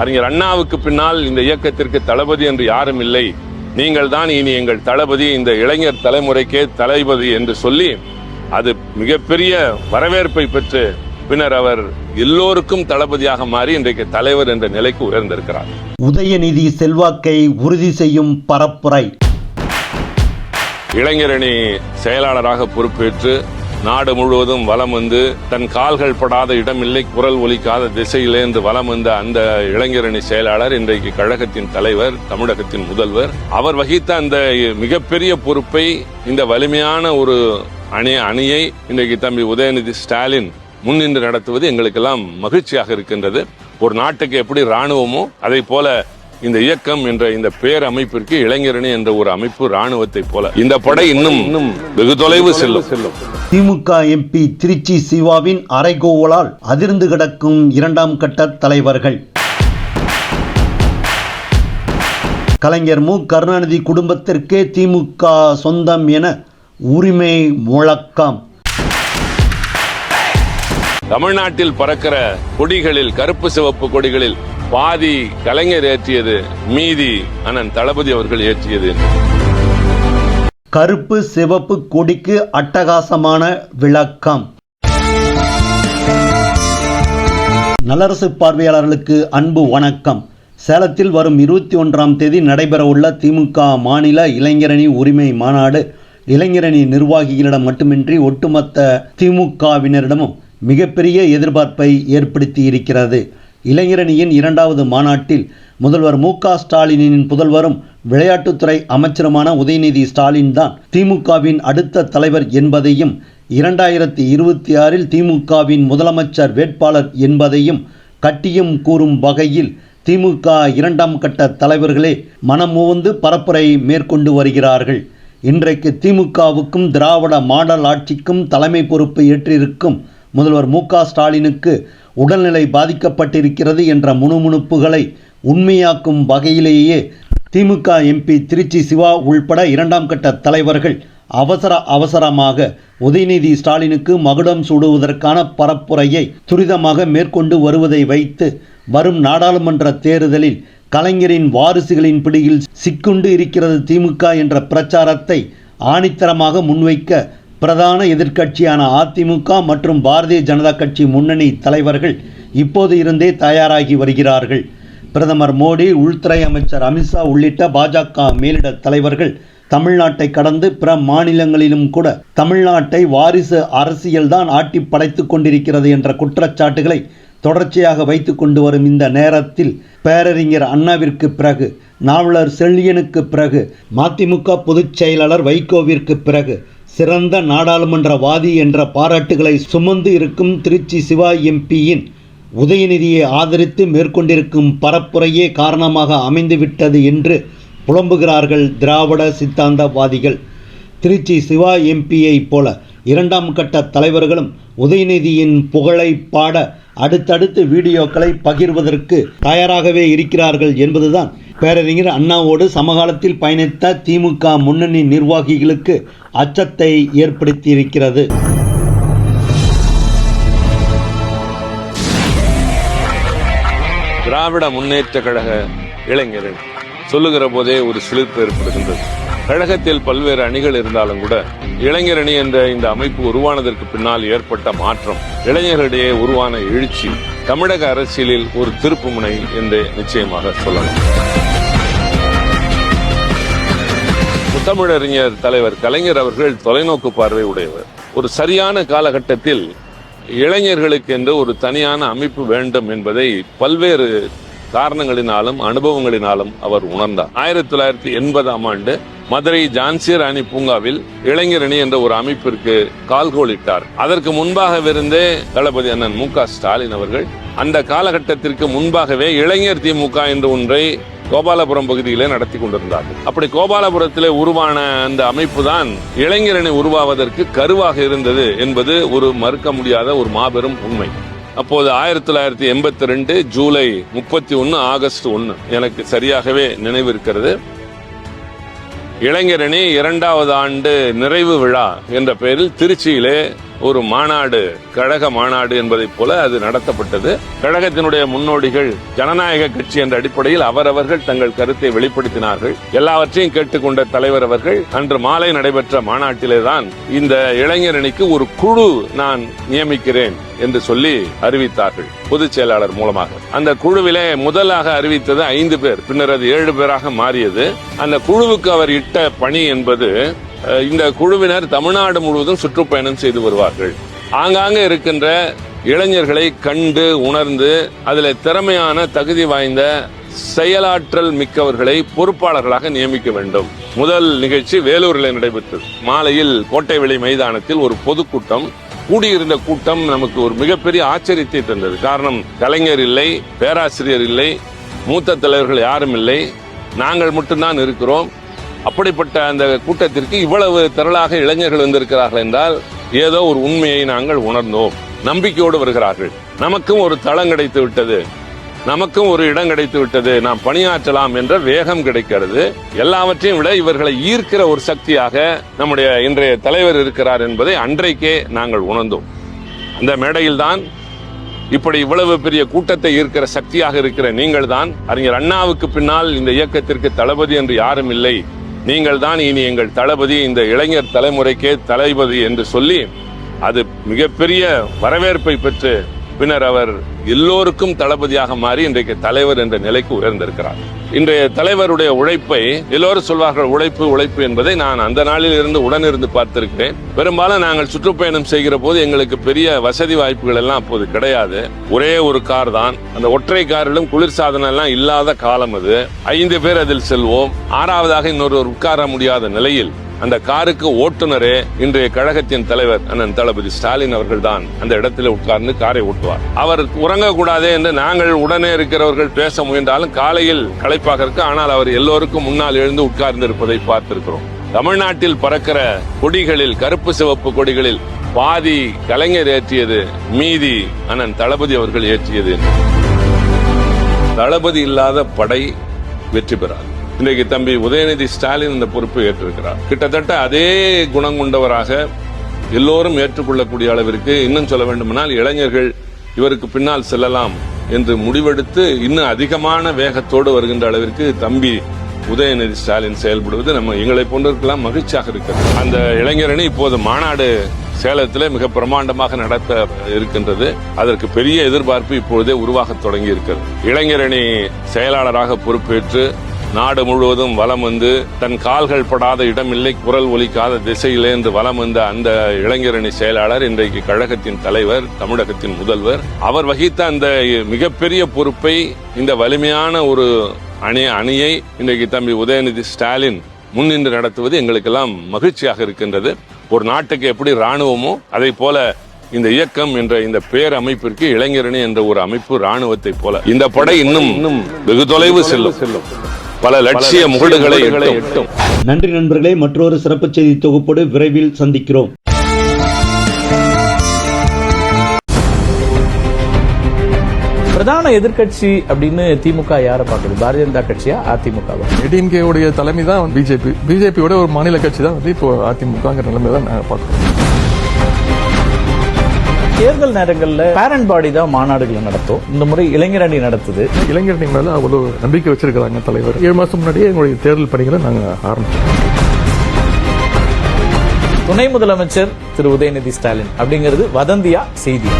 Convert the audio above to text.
அறிஞர் அண்ணாவுக்கு பின்னால் இந்த இயக்கத்திற்கு தளபதி என்று யாரும் இல்லை. நீங்கள் தான் இனி எங்கள் தளபதி இந்த இளைஞர் தலைமுறைக்கே தளபதி என்று சொல்லி அது மிகப்பெரிய வரவேற்பை பெற்று பின்னர் அவர் எல்லோருக்கும் தளபதியாக மாறி இன்றைக்கு தலைவர் என்ற நிலைக்கு உயர்ந்திருக்கிறார். உதயநிதி செல்வாக்கை உறுதி செய்யும் பரப்புரை. இளைஞரணி செயலாளராக பொறுப்பேற்று நாடு முழுவதும் வலம் வந்து தன் கால்கள் படாத இடமில்லை குரல் ஒலிக்காத திசையிலேந்து வலம் வந்த அந்த இளைஞரணி செயலாளர் இன்றைக்கு கழகத்தின் தலைவர் தமிழகத்தின் முதல்வர். அவர் வகித்த அந்த மிகப்பெரிய பொறுப்பை இந்த வலிமையான ஒரு அணி அணியை இன்றைக்கு தம்பி உதயநிதி ஸ்டாலின் முன்னின்று நடத்துவது எங்களுக்கெல்லாம் மகிழ்ச்சியாக இருக்கின்றது. ஒரு நாட்டுக்கு எப்படி ராணுவமோ அதை போல இந்த இயக்கம் என்ற இந்த பேர் அமைப்பிற்கு இளைஞரணி என்ற ஒரு அமைப்பு ராணுவத்தை போல. இந்த படை இன்னும் இன்னும் வெகு தொலைவு செல்லும் செல்லும். திமுக எம்பி திருச்சி சிவாவின் அரைகோவலால் அதிர்ந்து கிடக்கும் இரண்டாம் கட்ட தலைவர்கள். கலைஞர் மு. கருணாநிதி குடும்பத்திற்கே திமுக சொந்தம் என உரிமை முழக்கம். தமிழ்நாட்டில் பறக்கிற கொடிகளில் கருப்பு சிவப்பு கொடிகளில் பாதி கலைஞர் ஏற்றியது மீதி அண்ணன் தளபதி அவர்கள் ஏற்றியது. கருப்பு சிவப்பு கொடிக்கு அட்டகாசமான விளக்கம். நல்லரசு பார்வையாளர்களுக்கு அன்பு வணக்கம். சேலத்தில் வரும் இருபத்தி ஒன்றாம் தேதி நடைபெறவுள்ள திமுக மாநில இளைஞரணி உரிமை மாநாடு இளைஞரணி நிர்வாகிகளிடம் மட்டுமின்றி ஒட்டுமொத்த திமுகவினரிடமும் மிகப்பெரிய எதிர்பார்ப்பை ஏற்படுத்தி இருக்கிறது இளைஞரணியின் இரண்டாவது மாநாட்டில் முதல்வர் மு க ஸ்டாலினின் புதல்வரும் விளையாட்டுத்துறை அமைச்சருமான உதயநிதி ஸ்டாலின் தான் திமுகவின் அடுத்த தலைவர் என்பதையும் இரண்டாயிரத்தி இருபத்தி ஆறில் திமுகவின் முதலமைச்சர் வேட்பாளர் என்பதையும் கட்டியும் கூறும் வகையில் திமுக இரண்டாம் கட்ட தலைவர்களே மனமுவந்து பரப்புரை மேற்கொண்டு வருகிறார்கள். இன்றைக்கு திமுகவுக்கும் திராவிட மாடல் ஆட்சிக்கும் தலைமை பொறுப்பு ஏற்றிருக்கும் முதல்வர் மு க ஸ்டாலினுக்கு உடல்நிலை பாதிக்கப்பட்டிருக்கிறது என்ற முணுமுணுப்புகளை உண்மையாக்கும் வகையிலேயே திமுக எம்பி திருச்சி சிவா உள்பட இரண்டாம் கட்ட தலைவர்கள் அவசர அவசரமாக உதயநிதி ஸ்டாலினுக்கு மகுடம் சூடுவதற்கான பரப்புரையை துரிதமாக மேற்கொண்டு வருவதை வைத்து வரும் நாடாளுமன்ற தேர்தலில் கலைஞரின் வாரிசுகளின் பிடியில் சிக்குண்டு இருக்கிறது திமுக என்ற பிரச்சாரத்தை ஆணித்தரமாக முன்வைக்க பிரதான எதிர்க்கட்சியான அதிமுக மற்றும் பாரதிய ஜனதா கட்சி முன்னணி தலைவர்கள் இப்போது இருந்தே தயாராகி வருகிறார்கள். பிரதமர் மோடி உள்துறை அமைச்சர் அமித்ஷா உள்ளிட்ட பாஜக மேலிட தலைவர்கள் தமிழ்நாட்டை கடந்து பிற மாநிலங்களிலும் கூட தமிழ்நாட்டை வாரிசு அரசியல்தான் ஆட்டி படைத்துக் கொண்டிருக்கிறது என்ற குற்றச்சாட்டுகளை தொடர்ச்சியாக வைத்து கொண்டு வரும் இந்த நேரத்தில் பேரறிஞர் அண்ணாவிற்கு பிறகு நாவலர் செல்லியனுக்கு பிறகு மதிமுக பொதுச் செயலாளர் வைகோவிற்கு பிறகு சிறந்த நாடாளுமன்றவாதி என்ற பாராட்டுகளை சுமந்து இருக்கும் திருச்சி சிவா எம்பியின் உதயநிதியை ஆதரித்து மேற்கொண்டிருக்கும் பரப்புரையே காரணமாக அமைந்துவிட்டது என்று புலம்புகிறார்கள் திராவிட சித்தாந்தவாதிகள். திருச்சி சிவா எம்பியை போல இரண்டாம் கட்ட தலைவர்களும் உதயநிதியின் புகழை பாட அடுத்தடுத்து வீடியோக்களை பகிர்வதற்கு தயாராகவே இருக்கிறார்கள் என்பதுதான் பேரறிஞர் அண்ணாவோடு சமகாலத்தில் பயணித்த திமுக முன்னணி நிர்வாகிகளுக்கு அச்சத்தை ஏற்படுத்தியிருக்கிறது. திராவிட முன்னேற்ற கழக இளைஞர்கள் சொல்லுகிற போதே ஒரு சிலிர்ப்பு ஏற்படுகின்றது. கழகத்தில் பல்வேறு அணிகள் இருந்தாலும் கூட இளைஞரணி என்ற இந்த அமைப்பு உருவானதற்கு பின்னால் ஏற்பட்ட மாற்றம் இளைஞர்களிடையே உருவான எழுச்சி தமிழக அரசியலில் ஒரு திருப்புமுனை என்று நிச்சயமாக சொல்லலாம். தமிழறிஞர் தலைவர் கலைஞர் அவர்கள் தொலைநோக்கு பார்வை உடையவர். ஒரு சரியான காலகட்டத்தில் இளைஞர்களுக்கு என்று ஒரு தனியான அமைப்பு வேண்டும் என்பதை பல்வேறு காரணங்களினாலும் அனுபவங்களினாலும் அவர் உணர்ந்தார். ஆயிரத்தி தொள்ளாயிரத்தி எண்பதாம் ஆண்டு மதுரை ஜான்சி ராணி பூங்காவில் இளைஞரணி என்ற ஒரு அமைப்பிற்கு கால்கோலிட்டார் அதற்கு முன்பாகவிருந்தே தளபதி அண்ணன் மு க ஸ்டாலின் அவர்கள் அந்த காலகட்டத்திற்கு முன்பாகவே இளைஞர் திமுக என்ற ஒன்றை கோபாலபுரம் பகுதியிலே நடத்தி கொண்டிருந்தார்கள். அப்படி கோபாலபுரத்திலே உருவான அந்த அமைப்பு தான் இளைஞரணி உருவாவதற்கு கருவாக இருந்தது என்பது ஒரு மறுக்க முடியாத ஒரு மாபெரும் உண்மை. அப்போது ஆயிரத்தி தொள்ளாயிரத்தி எண்பத்தி ரெண்டு ஜூலை முப்பத்தி ஒன்னு ஆகஸ்ட் ஒன்னு. எனக்கு சரியாகவே நினைவிருக்கிறது. இளைஞரணி இரண்டாவது ஆண்டு நிறைவு விழா என்ற பெயரில் திருச்சியிலே ஒரு மாநாடு கழக மாநாடு என்பதைப் போல அது நடத்தப்பட்டது. கழகத்தினுடைய முன்னோடிகள் ஜனநாயக கட்சி என்ற அடிப்படையில் அவரவர்கள் தங்கள் கருத்தை வெளிப்படுத்தினார்கள். எல்லாவற்றையும் கேட்டுக்கொண்ட தலைவர் அவர்கள் அன்று மாலை நடைபெற்ற மாநாட்டிலே தான் இந்த இளைஞரணிக்கு ஒரு குழு நான் நியமிக்கிறேன் என்று சொல்லி அறிவித்தார்கள் பொதுச் செயலாளர் மூலமாக. அந்த குழுவிலே முதலாக அறிவித்தது ஐந்து பேர் பின்னர் அது ஏழு பேராக மாறியது. அந்த குழுவுக்கு அவர் இட்ட பணி என்பது இந்த குழுவினர் தமிழ்நாடு முழுவதும் சுற்றுப்பயணம் செய்து வருவார்கள். ஆங்காங்கே இருக்கின்ற இளைஞர்களை கண்டு உணர்ந்து அதில் திறமையான தகுதி வாய்ந்த செயலாற்றல் மிக்கவர்களை பொறுப்பாளர்களாக நியமிக்க வேண்டும். முதல் நிகழ்ச்சி வேலூரில் நடைபெற்றது. மாலையில் கோட்டைவெளி மைதானத்தில் ஒரு பொதுக்கூட்டம் கூடியிருந்த கூட்டம் நமக்கு ஒரு மிகப்பெரிய ஆச்சரியத்தை தந்தது. காரணம் கலைஞர் இல்லை பேராசிரியர் இல்லை மூத்த தலைவர்கள் யாரும் இல்லை. நாங்கள் மட்டும்தான் இருக்கிறோம். அப்படிப்பட்ட அந்த கூட்டத்திற்கு இவ்வளவு திரளாக இளைஞர்கள் வந்திருக்கிறார்கள் என்றால் ஏதோ ஒரு உண்மையை நாங்கள் உணர்ந்தோம். நம்பிக்கையோடு வருகிறார்கள். நமக்கும் ஒரு தளம் கிடைத்து விட்டது. நமக்கும் ஒரு இடம் கிடைத்து விட்டது. நாம் பணியாற்றலாம் என்ற வேகம் கிடைக்கிறது. எல்லாவற்றையும் விட இவர்களை ஈர்க்கிற ஒரு சக்தியாக நம்முடைய இன்றைய தலைவர் இருக்கிறார் என்பதை அன்றைக்கே நாங்கள் உணர்ந்தோம். அந்த மேடையில்தான் இப்படி இவ்வளவு பெரிய கூட்டத்தை ஈர்க்கிற சக்தியாக இருக்கிற நீங்கள் தான் அறிஞர் அண்ணாவுக்கு பின்னால் இந்த இயக்கத்திற்கு தளபதி என்று யாரும் இல்லை. நீங்கள் தான் இனி எங்கள் தளபதி இந்த இளைஞர் தலைமுறைக்கே தளபதி என்று சொல்லி அது மிகப்பெரிய வரவேற்பை பெற்று பின்னர் அவர் எல்லோருக்கும் தளபதியாக மாறி இன்றைக்கு தலைவர் என்ற நிலைக்கு உயர்ந்திருக்கிறார். இன்றைய தலைவருடைய உழைப்பை எல்லோரும் சொல்வார்கள் உழைப்பு உழைப்பு என்பதை நான் அந்த நாளில் இருந்து உடனிருந்து பார்த்திருக்கிறேன். பெரும்பாலும் நாங்கள் சுற்றுப்பயணம் செய்கிற போது எங்களுக்கு பெரிய வசதி வாய்ப்புகள் எல்லாம் அப்போது கிடையாது. ஒரே ஒரு கார் தான். அந்த ஒற்றை காரிலும் குளிர்சாதனம் எல்லாம் இல்லாத காலம் அது. ஐந்து பேர் அதில் செல்வோம். ஆறாவதாக இன்னொருவர் உட்கார முடியாத நிலையில் அந்த காருக்கு ஓட்டுநரே இன்றைய கழகத்தின் தலைவர் அண்ணன் தளபதி ஸ்டாலின் அவர்கள் தான் அந்த இடத்துல உட்கார்ந்து காரை ஓட்டுவார். அவர் உறங்கக்கூடாதே என்று நாங்கள் உடனே இருக்கிறவர்கள் பேச முயன்றாலும் காலையில் களைப்பாக இருக்கு ஆனால் அவர் எல்லோருக்கும் முன்னால் எழுந்து உட்கார்ந்து இருப்பதை பார்த்திருக்கிறோம். தமிழ்நாட்டில் பறக்கிற கொடிகளில் கருப்பு சிவப்பு கொடிகளில் பாதி கலைஞர் ஏற்றியது மீதி அண்ணன் தளபதி அவர்கள் ஏற்றியது. தளபதி இல்லாத படை வெற்றி பெறாது. இன்றைக்கு தம்பி உதயநிதி ஸ்டாலின் இந்த பொறுப்பை ஏற்றிருக்கிறார். கிட்டத்தட்ட அதே குணம் கொண்டவராக எல்லோரும் ஏற்றுக்கொள்ளக்கூடிய அளவிற்கு இன்னும் சொல்ல வேண்டுமானால் இளைஞர்கள் இவருக்கு பின்னால் செல்லலாம் என்று முடிவெடுத்து இன்னும் அதிகமான வேகத்தோடு வருகின்ற அளவிற்கு தம்பி உதயநிதி ஸ்டாலின் செயல்படுவது நம்ம எங்களை போன்றவர்களெல்லாம் மகிழ்ச்சியாக இருக்கிறது. அந்த இளைஞரணி இப்போது மாநாடு சேலத்தில் மிக பிரமாண்டமாக நடத்த இருக்கின்றது. அதற்கு பெரிய எதிர்பார்ப்பு இப்பொழுதே உருவாக தொடங்கி இருக்கிறது இளைஞரணி செயலாளராக பொறுப்பேற்று நாடு முழுவதும் வலம் வந்து தன் கால்கள் படாத இடமில்லை குரல் ஒலிக்காத திசையிலேருந்து வளம் வலம் வந்த அந்த இளைஞரணி செயலாளர் இன்றைக்கு கழகத்தின் தலைவர் தமிழகத்தின் முதல்வர் அவர் வகித்த அந்த மிகப்பெரிய பொறுப்பை இந்த வலிமையான ஒரு அணி அணியை இன்றைக்கு தம்பி உதயநிதி ஸ்டாலின் முன்னின்று நடத்துவது எங்களுக்கெல்லாம் மகிழ்ச்சியாக இருக்கின்றது. ஒரு நாட்டுக்கு எப்படி ராணுவமோ அதை போல இந்த இயக்கம் என்ற இந்த பேர் அமைப்பிற்கு இளைஞரணி என்ற ஒரு அமைப்பு ராணுவத்தை போல. இந்த படை இன்னும் இன்னும் வெகு தொலைவு செல்லும் செல்லும். பல லட்சிய முகடுகளை எட்டும். நன்றி நண்பர்களே மற்றொரு சிறப்பு செய்தி தொகுப்போடு விரைவில் சந்திக்கிறோம். பிரதான எதிர்க்கட்சி அப்படின்னு திமுக யாரை பார்க்குது? பாரதிய ஜனதா கட்சியா அதிமுகவா? ஏடிஎம்கே உடைய தலைமை தான் பிஜேபி. பிஜேபியோட ஒரு மாநில கட்சி தான் வந்து இப்போ அதிமுகங்கிற நிலைமை தான் நாங்கள் பார்க்குறோம் தேர்தல் நேரங்கள்ல பேரண்ட் பாடி தான் மாநாடுகளை நடத்தும். இந்த முறை இளைஞரணி நடத்துது. இளைஞரணி மேல அவ்வளோ நம்பிக்கை வச்சிருக்கிறாங்க தலைவர். ஏழு மாசம் முன்னாடியே எங்களுடைய தேர்தல் பணிகளை நாங்கள் ஆரம்பிச்சோம். துணை முதலமைச்சர் திரு உதயநிதி ஸ்டாலின் அப்படிங்கிறது வதந்தியா செய்தியா